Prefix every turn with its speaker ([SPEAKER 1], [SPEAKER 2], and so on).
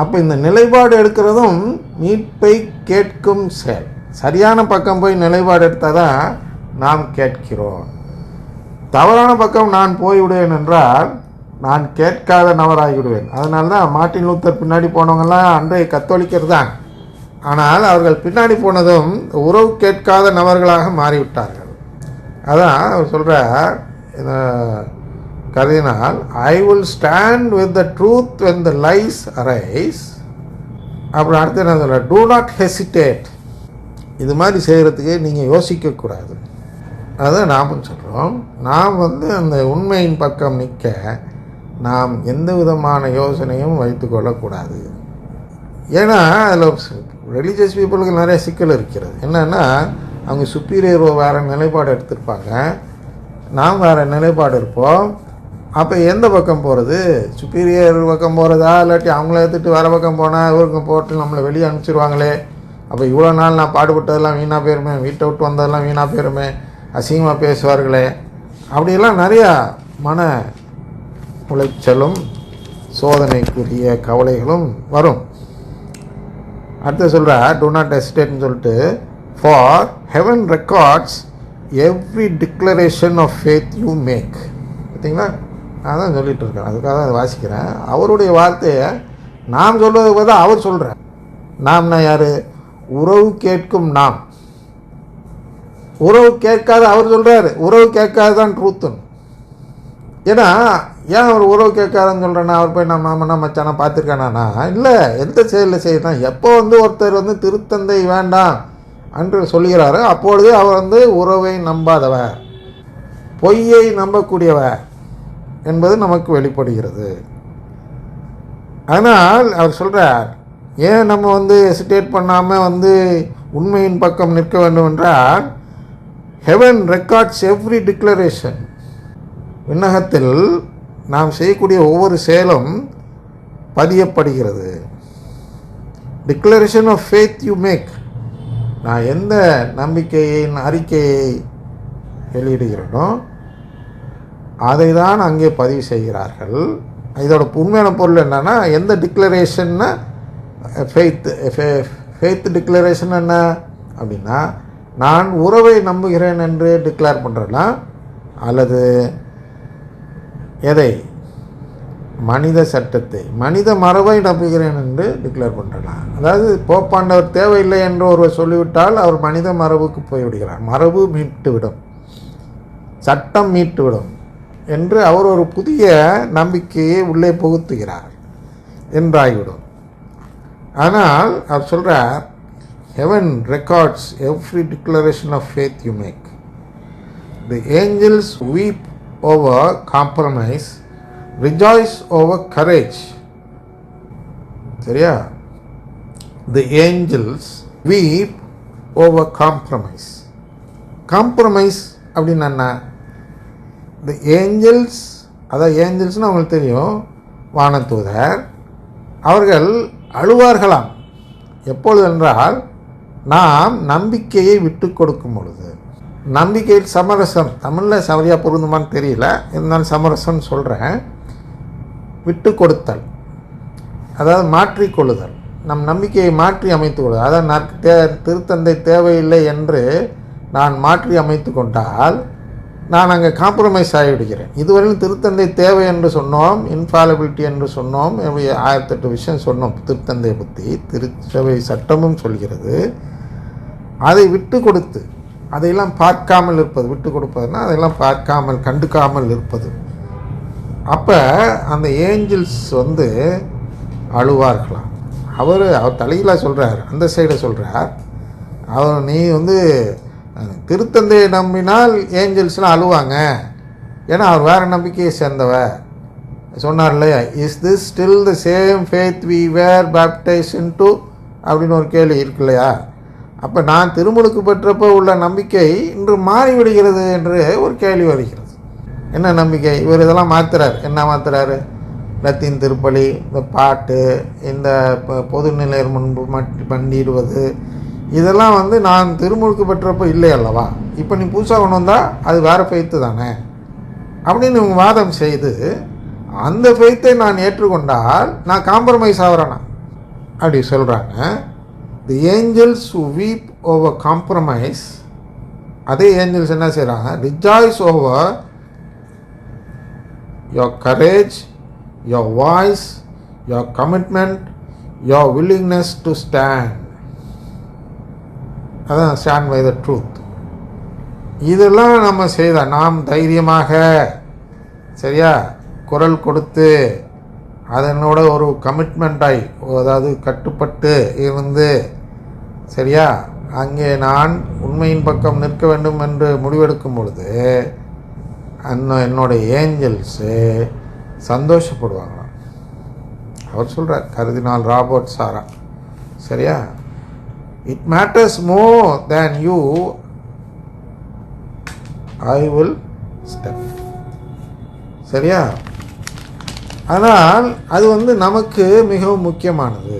[SPEAKER 1] அப்போ இந்த நிலைப்பாடு எடுக்கிறதும் மீட்பை கேட்கும் செயல். சரியான பக்கம் போய் நிலைப்பாடு எடுத்தால் தான் நாம் கேட்கிறோம். தவறான பக்கம் நான் போய்விடுவேன் என்றால் நான் கேட்காத நபராகிவிடுவேன். அதனால தான் மார்ட்டின் லூத்தர் பின்னாடி போனவங்கெல்லாம் அன்றைய கத்தோலிக்கர் தான். ஆனால் அவர்கள் பின்னாடி போனதும் உறவு கேட்காத நபர்களாக மாறிவிட்டார்கள். அதான் அவர் சொல்கிறார் இந்த கருதினால் I will stand with the truth when the lies arise அப்புறம் அடுத்து என்ன சொல்ற டூ நாட் ஹெசிடேட் இது மாதிரி செய்கிறதுக்கு நீங்கள் யோசிக்கக்கூடாது அதான் நாமும் சொல்கிறோம் நாம் வந்து அந்த உண்மையின் பக்கம் நிற்க நாம் எந்த விதமான யோசனையும் வைத்துக்கொள்ளக்கூடாது ஏன்னா அதில் ரிலீஜியஸ் பீப்புளுக்கு நிறைய சிக்கல் இருக்கிறது. என்னென்னா அவங்க சுப்பீரியர் வேறு நிலைப்பாடு எடுத்திருப்பாங்க. நாம் வேறு நிலைப்பாடு இருப்போம். அப்போ எந்த பக்கம் போகிறது சுப்பீரியர் பக்கம் போகிறதா இல்லாட்டி அவங்கள எடுத்துகிட்டு வேறு பக்கம் போனால் இவருக்கு போட்டு நம்மளை வெளியே அனுப்பிச்சிருவாங்களே. அப்போ இவ்வளோ நாள் நான் பாடுபட்டதெல்லாம் வீணாக போயிருமே. வீட்டை விட்டு வந்ததெல்லாம் வீணாக போயிருமே. அசிங்கமாக பேசுவார்களே. அப்படியெல்லாம் நிறையா மன உளைச்சலும் சோதனைக்குரிய கவலைகளும் வரும். அடுத்து சொல்கிற டு நாட் எஸ்டேட்னு சொல்லிட்டு for heaven records every declaration of faith you make பார்த்தீங்களா? நான் தான் சொல்லிட்டு இருக்கேன் அதுக்காக தான் அதை வாசிக்கிறேன். அவருடைய வார்த்தையை நாம் சொல்வது பார்த்தா அவர் சொல்கிறார் நாம்னா யார்? உறவு கேட்கும் நாம். உறவு கேட்காத அவர் சொல்கிறாரு உறவு கேட்காத தான் ட்ரூத்துன்னு ஏன்னா ஏன் அவர் உறவு கேட்காதுன்னு சொல்கிறேன்னா அவர் போய் நான் மாமனா மச்சானா பார்த்துருக்கானா இல்லை எந்த செயலில் செய்யணும் எப்போ வந்து ஒருத்தர் வந்து திருத்தந்தை வேண்டாம் என்று சொல்கிறாரோ அப்பொழுது அவர் வந்து உறவை நம்பாதவர். பொய்யை நம்பக்கூடியவர். என்பது நமக்கு வெளிப்படுகிறது. ஆனால் அவர் சொல்கிறார் ஏன் நம்ம வந்து ஹெசிடேட் பண்ணாமல் வந்து உண்மையின் பக்கம் நிற்க வேண்டும் என்றால் ஹெவன் ரெக்கார்ட்ஸ் எவ்ரி டிக்ளரேஷன் விண்ணகத்தில் நாம் செய்யக்கூடிய ஒவ்வொரு செயலும் பதியப்படுகிறது. Declaration of faith you make நான் எந்த நம்பிக்கையின் அறிக்கையை வெளியிடுகிறேனோ அதை தான் அங்கே பதிவு செய்கிறார்கள். இதோட உண்மையான பொருள் என்னன்னா எந்த டிக்ளரேஷன்னா ஃபெய்த் ஃபெய்த் டிக்ளரேஷன் என்ன? அப்படின்னா நான் உறவை நம்புகிறேன் என்று டிக்ளேர் பண்ணுறேன்னா அல்லது எதை? மனித சட்டத்தை மனித மரபை நம்புகிறேன் என்று டிக்ளேர் பண்ணுறலாம் அதாவது போப்பாண்டவர் தேவையில்லை என்று ஒருவர் சொல்லிவிட்டால் அவர் மனித மரபுக்கு போய்விடுகிறார். மரபு மீட்டுவிடும் சட்டம் மீட்டு விடும். என்று அவர் ஒரு புதிய நம்பிக்கையை உள்ளே புகுத்துகிறார் என்றாகிவிடும். ஆனால் அவர் சொல்கிறார் heaven records every declaration of faith you make the angels weep over compromise rejoice over courage சரியா the angels weep over compromise compromise அப்படின்னு என்ன? இந்த ஏஞ்சல்ஸ் அதான் ஏஞ்சல்ஸ்னு அவங்களுக்கு தெரியும் வானதூதர் அவர்கள் அழுவார்களாம். எப்பொழுது என்றால் நாம் நம்பிக்கையை விட்டு கொடுக்கும் பொழுது. நம்பிக்கையில் சமரசம் தமிழில் சரியாக பொருந்துமான்னு தெரியல இருந்தாலும் சமரசம்னு சொல்கிறேன் விட்டு கொடுத்தல் அதாவது மாற்றிக்கொள்ளுதல் நம் நம்பிக்கையை மாற்றி அமைத்து கொள்ளுதல். அதாவது நான் தே திருத்தந்தை தேவையில்லை என்று நான் மாற்றி அமைத்து கொண்டால் நான் அங்கே காம்ப்ரமைஸ் ஆகிவிடுகிறேன். இதுவரையும் திருத்தந்தை தேவை என்று சொன்னோம் இன்ஃபாலபிலிட்டி என்று சொன்னோம் இப்படி ஆயிரத்தெட்டு விஷயம் சொன்னோம். திருத்தந்தையை பற்றி திருச்சபை சட்டமும் சொல்கிறது. அதை விட்டு கொடுத்து அதையெல்லாம் பார்க்காமல் இருப்பது விட்டு கொடுப்பதுன்னா அதையெல்லாம் பார்க்காமல் கண்டுக்காமல் இருப்பது. அப்போ அந்த ஏஞ்சல்ஸ் வந்து அழுவார்களாம். அவர் அவர் தலையில் சொல்கிறார் அந்த சைடை சொல்கிறார் அவர் நீ வந்து திருத்தந்தையை நம்பினால் ஏஞ்சல்ஸ்லாம் அழுவாங்க. ஏன்னா அவர் வேறு நம்பிக்கையை சேர்ந்தவர். சொன்னார் இல்லையா is this still the same faith we were baptised to அப்படின்னு ஒரு கேள்வி இருக்கு இல்லையா? அப்போ நான் திருமுழுக்கு பெற்றப்போ உள்ள நம்பிக்கை இன்று மாறிவிடுகிறது என்று ஒரு கேள்வி வருகிறது. என்ன நம்பிக்கை? இவர் இதெல்லாம் மாற்றுறார் என்ன மாற்றுறாரு லத்தீன் திருப்பலி இந்த பாட்டு இந்த ப- பொது நிலையர் முன்பு மட் பண்ணிடுவது இதெல்லாம் வந்து நான் திருமுழுக்கு பெற்றப்போ இல்லை அல்லவா? இப்போ நீ புதுசாக கொண்டு வந்தால் அது வேறு ஃபெய்த்து தானே? அப்படின்னு இவங்க வாதம் செய்து அந்த ஃபெய்த்தை நான் ஏற்றுக்கொண்டால் நான் காம்ப்ரமைஸ் ஆகிறேனா அப்படி சொல்கிறாங்க the angels weep over compromise அதே ஏஞ்சல்ஸ் என்ன செய்கிறாங்க rejoice over your courage your voice your commitment your willingness to stand அதான் ஸ்டாண்ட் பை த ட்ரூத். இதெல்லாம் நம்ம செய்தால் நாம் தைரியமாக சரியா குரல் கொடுத்து அதனோட ஒரு கமிட்மெண்ட்டாய் அதாவது கட்டுப்பட்டு இருந்து சரியா அங்கே நான் உண்மையின் பக்கம் நிற்க வேண்டும் என்று முடிவெடுக்கும் பொழுது அன்ன என்னோட ஏஞ்சல்ஸு சந்தோஷப்படுவாங்களாம். அவர் சொல்கிறார் கருதினால் ராபர்ட் சாரா சரியா? It matters more than you I will step சரியா? ஆனால் அது வந்து நமக்கு மிகவும் முக்கியமானது.